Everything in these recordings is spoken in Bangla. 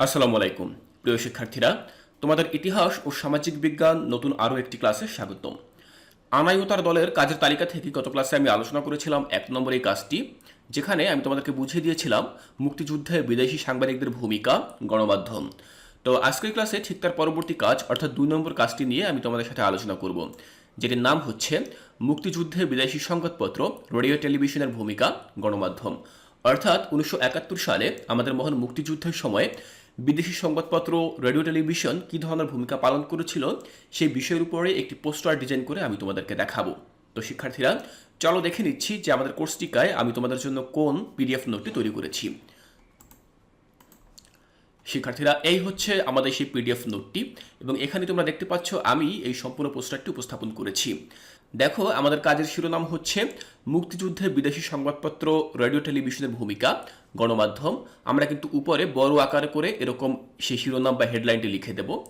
আসসালামু আলাইকুম। প্রিয় শিক্ষার্থীরা, তোমাদের ইতিহাস ও সামাজিক বিজ্ঞান নতুন আরও একটি ক্লাসে স্বাগতম। আনাই তার দলের কাজের তালিকা থেকে গত ক্লাসে আমি আলোচনা করেছিলাম এক নম্বর এই কাজটি, যেখানে আমি তোমাদেরকে বুঝিয়ে দিয়েছিলাম মুক্তিযুদ্ধে বিদেশি সাংবাদিকদের ভূমিকা, গণমাধ্যম। তো আজকের ক্লাসে ঠিক তার পরবর্তী কাজ, অর্থাৎ দুই নম্বর কাজটি নিয়ে আমি তোমাদের সাথে আলোচনা করব, যেটির নাম হচ্ছে মুক্তিযুদ্ধে বিদেশি সংবাদপত্র, রেডিও, টেলিভিশনের ভূমিকা, গণমাধ্যম। অর্থাৎ উনিশশো একাত্তর সালে আমাদের মহান মুক্তিযুদ্ধের সময় বিদেশি সংবাদপত্র, রেডিও টেলিভিশন কী ধরনের ভূমিকা পালন করেছিল সেই বিষয়ের উপরে একটি পোস্টার ডিজাইন করে আমি তোমাদেরকে দেখাবো। তো শিক্ষার্থীরা, চলো দেখে নিচ্ছি যে আমাদের কোর্সটিকায় আমি তোমাদের জন্য কোন পিডিএফ নোটটি তৈরি করেছি। শিক্ষার্থীরা, এই হচ্ছে আমাদের সেই পিডিএফ নোটটি এবং এখানে তোমরা দেখতে পাচ্ছ আমি এই সম্পূর্ণ পোস্টারটি উপস্থাপন করেছি। দেখো, আমাদের কাজের শিরোনাম হচ্ছে মুক্তিযুদ্ধে বিদেশি সংবাদপত্র, রেডিও, টেলিভিশনের ভূমিকা, গণমাধ্যম। আমরা কিন্তু উপরে বড় আকারে করে এরকম সেই শিরোনাম বা হেডলাইনটি লিখে দেব।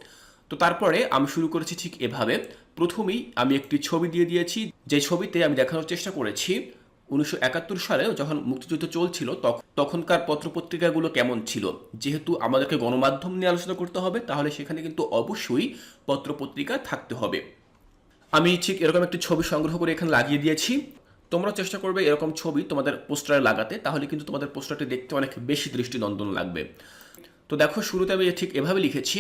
তো তারপরে আমি শুরু করেছি ঠিক এভাবে। প্রথমেই আমি একটি ছবি দিয়ে দিয়েছি। যে ছবিতে আমি দেখানোর চেষ্টা করেছি, উনিশশো একাত্তর সালে যখন মুক্তিযুদ্ধ চলছিল, তখ- তখনকার পত্রপত্রিকাগুলো কেমন ছিল? যেহেতু আমাদেরকে গণমাধ্যম নিয়ে আলোচনা করতে হবে, তাহলে সেখানে কিন্তু অবশ্যই পত্রপত্রিকা থাকতে হবে। আমি ঠিক এরকম একটি ছবি সংগ্রহ করে এখানে লাগিয়ে দিয়েছি। তোমরা চেষ্টা করবে এরকম ছবি তোমাদের পোস্টারে লাগাতে, তাহলে কিন্তু তোমাদের পোস্টারটি দেখতে অনেক বেশি দৃষ্টিনন্দন লাগবে। তো দেখো, শুরুতে আমি ঠিক এভাবে লিখেছি,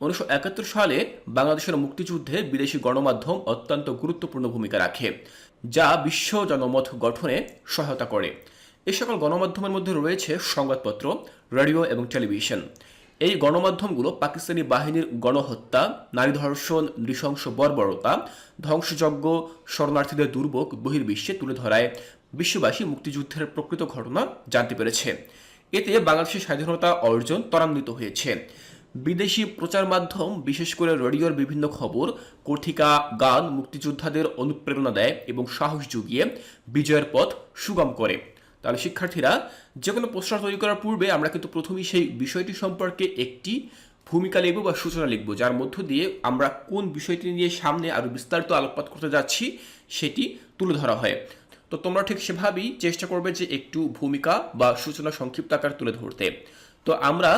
উনিশশো একাত্তর সালে বাংলাদেশের মুক্তিযুদ্ধে বিদেশি গণমাধ্যম অত্যন্ত গুরুত্বপূর্ণ ভূমিকা রাখে, যা বিশ্ব জনমত গঠনে সহায়তা করে। এই সকল গণমাধ্যমের মধ্যে রয়েছে সংবাদপত্র, রেডিও এবং টেলিভিশন। এই গণমাধ্যমগুলো পাকিস্তানি বাহিনীর গণহত্যা, নারী ধর্ষণ, নৃশংস বর্বরতা, ধ্বংসযজ্ঞ, শরণার্থীদের দুর্ভোগ, বহির্বিশ্বে তুলে ধরায় বিশ্ববাসী মুক্তিযুদ্ধের প্রকৃত ঘটনা জানতে পেরেছে। এতে বাংলাদেশের স্বাধীনতা অর্জন ত্বরান্বিত হয়েছে। বিদেশি প্রচার মাধ্যম, বিশেষ করে রেডিওর বিভিন্ন খবর, কথিকা, গান মুক্তিযোদ্ধাদের অনুপ্রেরণা দেয় এবং সাহস জুগিয়ে বিজয়ের পথ সুগম করে। তাহলে শিক্ষার্থীরা যে কোনো প্রশ্ন তৈরি করার পূর্বে আমরা কিন্তু প্রথমেই সেই বিষয়টি সম্পর্কে একটি ভূমিকা লিখব বা সূচনা লিখব, যার মধ্য দিয়ে আমরা কোন বিষয়টি নিয়ে সামনে আরও বিস্তারিত আলোকপাত করতে যাচ্ছি সেটি তুলে ধরা হয়। তো তোমরা ঠিক সেভাবেই চেষ্টা করবে যে একটু ভূমিকা বা সূচনা সংক্ষিপ্ত আকার তুলে ধরতে। তো আমরা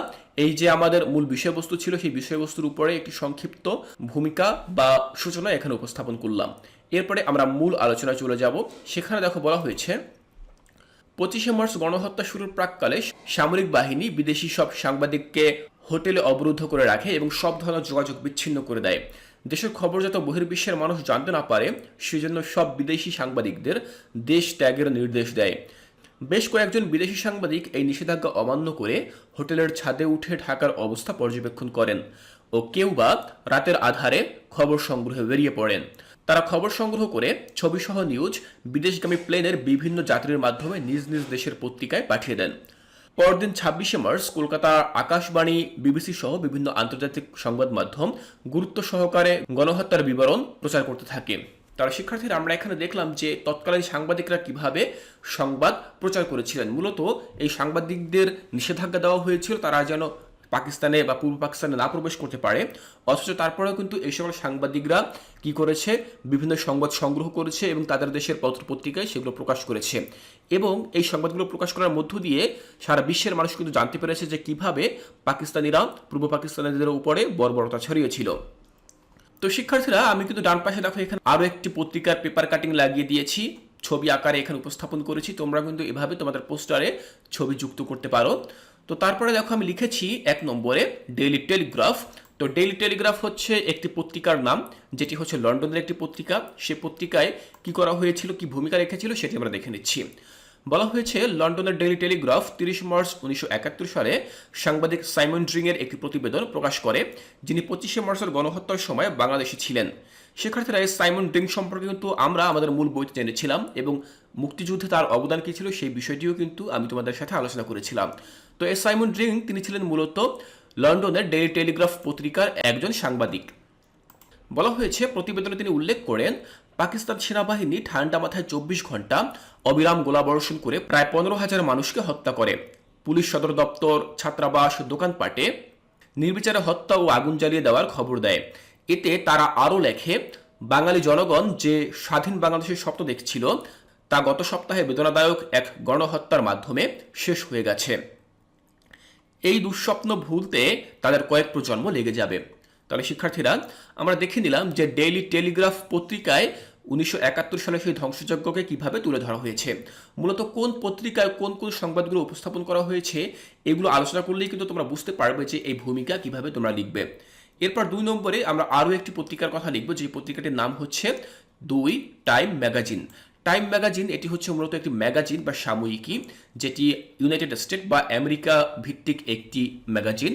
এই যে আমাদের মূল বিষয়বস্তু ছিল, সেই বিষয়বস্তুর উপরে একটি সংক্ষিপ্ত ভূমিকা বা সূচনা এখানে উপস্থাপন করলাম। এরপরে আমরা মূল আলোচনায় চলে যাব। সেখানে দেখো বলা হয়েছে পঁচিশে মার্চ গণহত্যা শুরুর প্রাককালে সামরিক বাহিনী বিদেশি সব সাংবাদিককে হোটেলে অবরুদ্ধ করে রাখে এবং সব ধরনের যোগাযোগ বিচ্ছিন্ন করে দেয়। দেশের খবর যাতে বহির্বিশ্বের মানুষ জানতে না পারে সেজন্য সব বিদেশি সাংবাদিকদের দেশ ত্যাগের নির্দেশ দেয়। বেশ কয়েকজন বিদেশি সাংবাদিক এই নিষেধাজ্ঞা অমান্য করে হোটেলের ছাদে উঠে ঢাকার অবস্থা পর্যবেক্ষণ করেন ও কেউ বা রাতের আধারে খবর সংগ্রহে বেরিয়ে পড়েন। তারা খবর সংগ্রহ করে ছবিসহ নিউজ বিদেশগামী প্লেনের বিভিন্ন যাত্রীর মাধ্যমে নিজ নিজ দেশের পত্রিকায় পাঠিয়ে দেন। পরদিন ছাব্বিশে মার্চ কলকাতা আকাশবাণী, বিবিসি সহ বিভিন্ন আন্তর্জাতিক সংবাদ মাধ্যম গুরুত্ব সহকারে গণহত্যার বিবরণ প্রচার করতে থাকে। তারা শিক্ষার্থীরা, আমরা এখানে দেখলাম যে তৎকালীন সাংবাদিকরা কীভাবে সংবাদ প্রচার করেছিলেন। মূলত এই সাংবাদিকদের নিষেধাজ্ঞা দেওয়া হয়েছিল, তারা যেন পাকিস্তানে বা পূর্ব পাকিস্তানে না প্রবেশ করতে পারে। অথচ তারপরেও কিন্তু এই সকল সাংবাদিকরা কি করেছে? বিভিন্ন সংবাদ সংগ্রহ করেছে এবং তাদের দেশের পত্রপত্রিকায় সেগুলো প্রকাশ করেছে। এবং এই সংবাদগুলো প্রকাশ করার মধ্য দিয়ে সারা বিশ্বের মানুষ কিন্তু জানতে পেরেছে যে কীভাবে পাকিস্তানিরা পূর্ব পাকিস্তানিদের উপরে বর্বরতা ছড়িয়েছিল। তো শিক্ষার্থীরা, আমি কিন্তু ডান পাশে দেখো, এখানে আরও একটি পত্রিকার পেপার কাটিং লাগিয়ে দিয়েছি। ছবি আকারে এখানে উপস্থাপন করেছি। তোমরা কিন্তু এভাবে তোমাদের পোস্টারে ছবি যুক্ত করতে পারো। তো তারপরে দেখো আমি লিখেছি এক নম্বরে ডেইলি টেলিগ্রাফ তো ডেইলি টেলিগ্রাফ হচ্ছে একটি পত্রিকার নাম, যেটি হচ্ছে লন্ডনের একটি পত্রিকা। সে পত্রিকায় কি করা হয়েছিল, কি ভূমিকা রেখেছিল সেটি আমরা দেখে নিচ্ছি। বলা হয়েছে, লন্ডনের ডেইলি টেলিগ্রাফ তিরিশ মার্চ উনিশশো একাত্তর সালে সাংবাদিক সাইমন ড্রিংয়ের একটি প্রতিবেদন প্রকাশ করে, যিনি পঁচিশে মার্চের গণহত্যার সময় বাংলাদেশে ছিলেন। শিক্ষার্থীরা সাইমন ড্রিং সম্পর্কে কিন্তু আমরা আমাদের মূল বইতে জেনেছিলাম এবং মুক্তিযুদ্ধে তার অবদান কী ছিল সেই বিষয়টিও কিন্তু আমি তোমাদের সাথে আলোচনা করেছিলাম। তো এস সাইমন ড্রিং, তিনি ছিলেন মূলত লন্ডনের ডেইলি টেলিগ্রাফ পত্রিকার একজন সাংবাদিক। বলা হয়েছে, প্রতিবেদনে তিনি উল্লেখ করেন, পাকিস্তান সেনাবাহিনী ঠান্ডা মাথায় চব্বিশ ঘণ্টা অবিরাম গোলাবর্ষণ করে প্রায় পনেরো হাজার মানুষকে হত্যা করে। পুলিশ সদর দপ্তর, ছাত্রাবাস, দোকানপাটে নির্বিচারে হত্যা ও আগুন জ্বালিয়ে দেওয়ার খবর দেয়। এতে তারা আরও লেখে, বাঙালি জনগণ যে স্বাধীন বাংলাদেশের স্বপ্ন দেখছিল, তা গত সপ্তাহে বেদনাদায়ক এক গণহত্যার মাধ্যমে শেষ হয়ে গেছে। এই দুঃস্বপ্ন ভুলতে তাদের কয়েক প্রজন্ম লেগে যাবে। তাহলে শিক্ষার্থীরা, আমরা দেখে নিলাম যে ডেইলি টেলিগ্রাফ পত্রিকায় উনিশশো একাত্তর সালে সেই ধ্বংসযজ্ঞকে কীভাবে তুলে ধরা হয়েছে, মূলত কোন পত্রিকায় কোন কোন সংবাদগুলো উপস্থাপন করা হয়েছে, এগুলো আলোচনা করলেই কিন্তু তোমরা বুঝতে পারবে যে এই ভূমিকা কীভাবে তোমরা লিখবে। এরপর দুই নম্বরে আমরা আরও একটি পত্রিকার কথা লিখব, যে পত্রিকাটির নাম হচ্ছে দুই টাইম ম্যাগাজিন। টাইম ম্যাগাজিন এটি হচ্ছে মূলত একটি ম্যাগাজিন বা সাময়িকী, যেটি ইউনাইটেড স্টেট বা আমেরিকা ভিত্তিক একটি ম্যাগাজিন।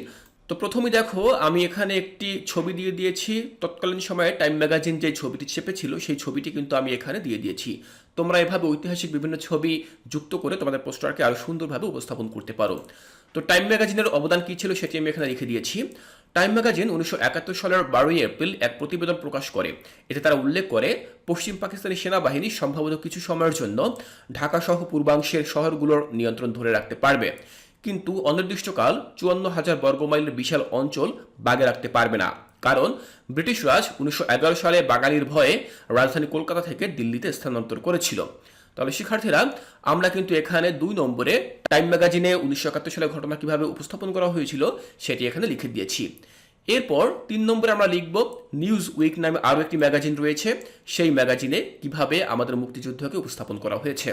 তো প্রথমে দেখো, আমি এখানে একটি ছবি দিয়ে দিয়েছি। তৎকালীন সময়ে টাইম ম্যাগাজিন যে ছবিটি চেপেছিল, সেই ছবিটি কিন্তু আমি এখানে দিয়ে দিয়েছি। তোমরা এভাবে ঐতিহাসিক বিভিন্ন ছবি যুক্ত করে তোমাদের পোস্টারকে আরও সুন্দরভাবে উপস্থাপন করতে পারো। তো টাইম ম্যাগাজিনের অবদান কী ছিল, সেটি আমি এখানে লিখে দিয়েছি। টাইম ম্যাগাজিন উনিশশো একাত্তর সালের বারোই এপ্রিল এক প্রতিবেদন প্রকাশ করে। এতে তারা উল্লেখ করে, পশ্চিম পাকিস্তানি সেনাবাহিনী সম্ভবত কিছু সময়ের জন্য ঢাকা সহ পূর্বাংশের শহরগুলোর নিয়ন্ত্রণ ধরে রাখতে পারবে। কিন্তু অনির্দিষ্টকাল চুয়ান্ন হাজার বর্গমাইলের বিশাল অঞ্চল বাগে রাখতে পারবে না। কারণ ব্রিটিশ রাজ উনিশশো এগারো সালে বাঙালির ভয়ে রাজধানী কলকাতা থেকে দিল্লিতে স্থানান্তর করেছিল। তাহলে শিক্ষার্থীরা, আমরা কিন্তু এখানে দুই নম্বরে টাইম ম্যাগাজিনে উনিশশো একাত্তর সালের ঘটনা কীভাবে উপস্থাপন করা হয়েছিল সেটি এখানে লিখে দিয়েছি। এরপর তিন নম্বরে আমরা লিখব নিউজ উইক নামে আরও একটি ম্যাগাজিন রয়েছে। সেই ম্যাগাজিনে কীভাবে আমাদের মুক্তিযুদ্ধকে উপস্থাপন করা হয়েছে।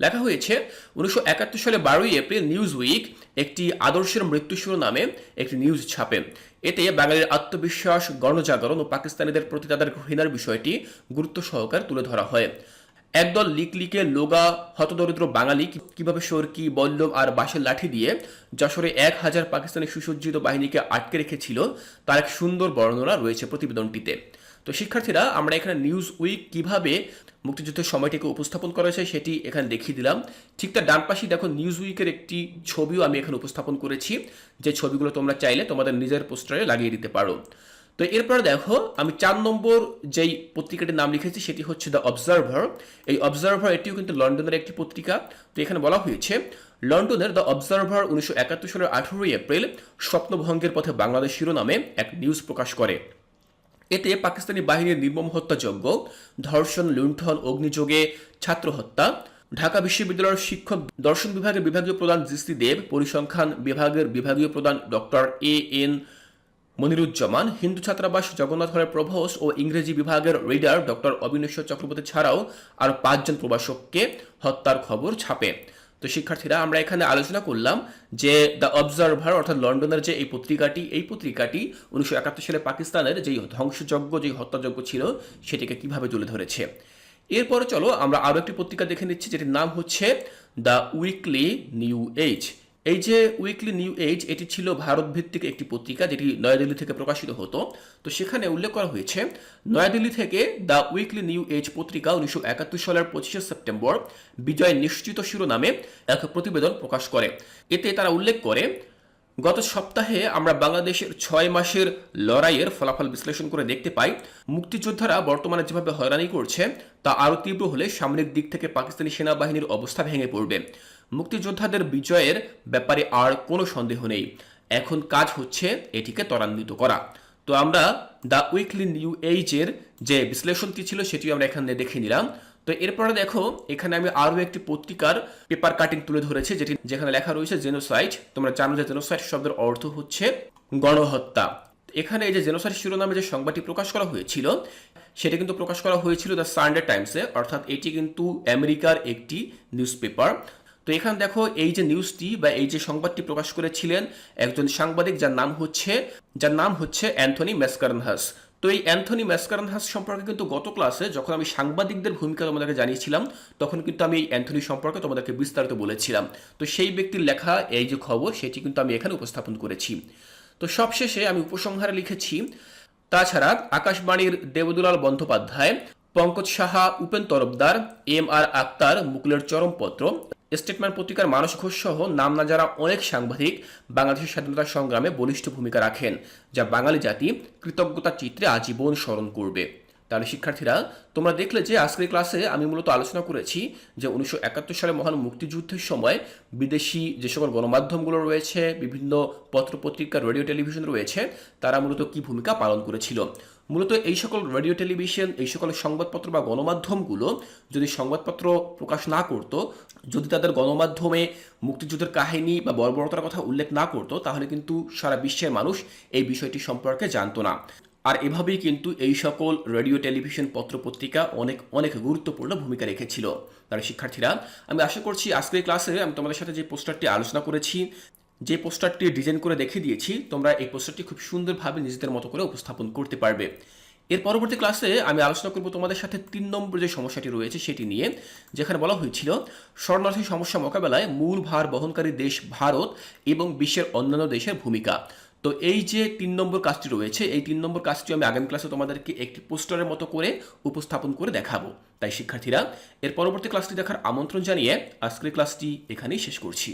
লেখা হয়েছে, উনিশশো একাত্তর সালে বারোই এপ্রিল নিউজ উইক একটি আদর্শের মৃত্যুসুর নামে একটি নিউজ ছাপে। এতে বাঙালির আত্মবিশ্বাস, গণজাগরণ ও পাকিস্তানিদের প্রতি তাদের ঘৃণার বিষয়টি গুরুত্ব সহকারে তুলে ধরা হয়। একদল লিক লিকে লোগা, হতদরিদ্র বাঙালি কীভাবে সরকি, বল্লম আর বাঁশের লাঠি দিয়ে যশোরে এক হাজার পাকিস্তানি সুসজ্জিত বাহিনীকে আটকে রেখেছিল, তার এক সুন্দর বর্ণনা রয়েছে প্রতিবেদনটিতে। তো শিক্ষার্থীরা, আমরা এখানে নিউজ উইক কীভাবে মুক্তিযুদ্ধের সময়টিকে উপস্থাপন করা হয়েছে সেটি এখানে দেখিয়ে দিলাম। ঠিক তার ডান পাশেই দেখো নিউজ উইকের একটি ছবিও আমি এখানে উপস্থাপন করেছি। যে ছবিগুলো তোমরা চাইলে তোমাদের নিজের পোস্টারে লাগিয়ে দিতে পারো। তো এরপর দেখো, আমি চার নম্বর যেই পত্রিকাটির নাম লিখেছি সেটি হচ্ছে দ্য অবজারভার এই অবজারভার এটিও কিন্তু লন্ডনের একটি পত্রিকা। তো এখানে বলা হয়েছে, লন্ডনের দ্য অবজারভার উনিশশো একাত্তর সালের আঠারোই এপ্রিল স্বপ্নভঙ্গের পথে বাংলাদেশ শিরোনামে এক নিউজ প্রকাশ করে। এতে পাকিস্তানি বাহিনীর নির্মম হত্যাযজ্ঞ, ধর্ষণ, লুণ্ঠন, অগ্নিযোগে ছাত্র হত্যা ঢাকা বিশ্ববিদ্যালয়ের শিক্ষক, দর্শন বিভাগের বিভাগীয় প্রধান জিস্তি দেব, পরিসংখ্যান বিভাগের বিভাগীয় প্রধান ডক্টর এ এন মনিরুজ্জামান, হিন্দু ছাত্রাবাস, জগন্নাথ হলের প্রভোস্ট ও ইংরেজি বিভাগের রিডার ডক্টর অবিনেশ্বর চক্রবর্তী ছাড়াও আরও পাঁচজন প্রভাষককে হত্যার খবর ছাপে। তো শিক্ষার্থীরা, আমরা এখানে আলোচনা করলাম যে দ্য অবজারভার অর্থাৎ লন্ডনের যে এই পত্রিকাটি এই পত্রিকাটি উনিশশো একাত্তর সালে পাকিস্তানের যেই ধ্বংসযজ্ঞ, যেই হত্যাযজ্ঞ ছিল, সেটিকে কীভাবে তুলে ধরেছে? এরপরে চলো, আমরা আরও একটি পত্রিকা দেখে নিচ্ছি, যেটির নাম হচ্ছে দ্য উইকলি নিউ এজ এই যে উইকলি নিউ এজ, এটি ছিল ভারত ভিত্তিক একটি পত্রিকা যেটি নয়াদিল্লি থেকে প্রকাশিত হতো। তো সেখানে উল্লেখ করা হয়েছে, নয়াদিল্লি থেকে দ্য উইকলি নিউ এজ পত্রিকা উনিশশো একাত্তর সালের পঁচিশে সেপ্টেম্বর বিজয় নিশ্চিত শিরোনামে এক প্রতিবেদন প্রকাশ করে। এতে তারা উল্লেখ করে, গত সপ্তাহে আমরা বাংলাদেশের ছয় মাসের লড়াইয়ের ফলাফল বিশ্লেষণ করে দেখতে পাই, মুক্তিযোদ্ধারা বর্তমানে যেভাবে হয়রানি করছে, তা আরও তীব্র হলে সামরিক দিক থেকে পাকিস্তানি সেনাবাহিনীর অবস্থা ভেঙে পড়বে। মুক্তিযোদ্ধাদের বিজয়ের ব্যাপারে আর কোনো সন্দেহ নেই। এখন কাজ হচ্ছে এটিকে ত্বরান্বিত করা। তো আমরা দ্য উইকলি নিউ এইজের যে বিশ্লেষণটি ছিল সেটিও আমরা এখানে দেখে নিলাম। তো এরপরে দেখো, এখানে আমি আরও একটি পত্রিকার পেপার কাটিং তুলে ধরেছি, যেটি যেখানে লেখা রয়েছে জেনোসাইট তোমরা জানো যে জেনোসাইট শব্দের অর্থ হচ্ছে গণহত্যা। এখানে এই যে জেনোসাইট শিরোনামে যে সংবাদটি প্রকাশ করা হয়েছিল, সেটা কিন্তু প্রকাশ করা হয়েছিল দ্য সানডে টাইমসে, অর্থাৎ এটি কিন্তু আমেরিকার একটি নিউজ পেপার তো এখানে দেখো এই যে নিউজটি বা এই যে সংবাদটি প্রকাশ করেছিলেন একজন সাংবাদিক যার নাম হচ্ছে, যার নাম হচ্ছে অ্যান্থনি মেসকারনহাস তো এই অ্যান্থনি মেসকারনহাস সম্পর্কে কিন্তু গত ক্লাসে যখন আমি সাংবাদিকদের ভূমিকা তোমাদেরকে জানিয়েছিলাম, তখন কিন্তু আমি এই অ্যান্থনি সম্পর্কে তোমাদেরকে বিস্তারিত বলেছিলাম। তো সেই ব্যক্তির লেখা, এই যে খবর, সেটি কিন্তু আমি এখানে উপস্থাপন করেছি। তো সবশেষে আমি উপসংহারে লিখেছি, তাছাড়া আকাশবাণীর দেবদুলাল বন্দ্যোপাধ্যায়, পঙ্কজ সাহা, উপেন তরফদার, এম আর আক্তার, মুকুলের চরমপত্র স্টেটমেন্ট পত্রিকার মানস ঘোষ সহ নাম না যারা অনেক সাংবাদিক বাংলাদেশের স্বাধীনতা সংগ্রামে বলিষ্ঠ ভূমিকা রাখেন, যা বাঙালি জাতি কৃতজ্ঞতা চিত্রে আজীবন স্মরণ করবে। তাহলে শিক্ষার্থীরা, তোমরা দেখলে যে আজকের ক্লাসে আমি মূলত আলোচনা করেছি যে উনিশশো একাত্তর সালে মহান মুক্তিযুদ্ধের সময় বিদেশি যে সকল গণমাধ্যমগুলো রয়েছে, বিভিন্ন পত্রপত্রিকা রেডিও টেলিভিশন রয়েছে, তারা মূলত কি ভূমিকা পালন করেছিল? মূলত এই সকল রেডিও টেলিভিশন এই সকল সংবাদপত্র বা গণমাধ্যমগুলো যদি সংবাদপত্র প্রকাশ না করত, যদি তাদের গণমাধ্যমে মুক্তিযুদ্ধের কাহিনী বা বর্বরতার কথা উল্লেখ না করতো, তাহলে কিন্তু সারা বিশ্বের মানুষ এই বিষয়টি সম্পর্কে জানতো না। আর এভাবেই কিন্তু এই সকল রেডিও, টেলিভিশন, পত্রপত্রিকা অনেক অনেক গুরুত্বপূর্ণ ভূমিকা রেখেছিল। তাহলে শিক্ষার্থীরা, আমি আশা করছি আজকের ক্লাসে আমি তোমাদের সাথে যে পোস্টারটি আলোচনা করেছি, যে পোস্টারটি ডিজাইন করে দেখিয়ে দিয়েছি, তোমরা এই পোস্টারটি খুব সুন্দরভাবে নিজেদের মতো করে উপস্থাপন করতে পারবে। এর পরবর্তী ক্লাসে আমি আলোচনা করব তোমাদের সাথে তিন নম্বর যে সমস্যাটি রয়েছে সেটি নিয়ে, যেখানে বলা হয়েছিল শরণার্থী সমস্যা মোকাবেলায় মূল ভার বহনকারী দেশ ভারত এবং বিশ্বের অন্যান্য দেশের ভূমিকা। তো এই যে তিন নম্বর কাজটি রয়েছে, এই তিন নম্বর কাজটি আমি আগামী ক্লাসে তোমাদেরকে একটি পোস্টারের মতো করে উপস্থাপন করে দেখাবো। তাই শিক্ষার্থীরা, এর পরবর্তী ক্লাসটি দেখার আমন্ত্রণ জানিয়ে আজকের ক্লাসটি এখানেই শেষ করছি।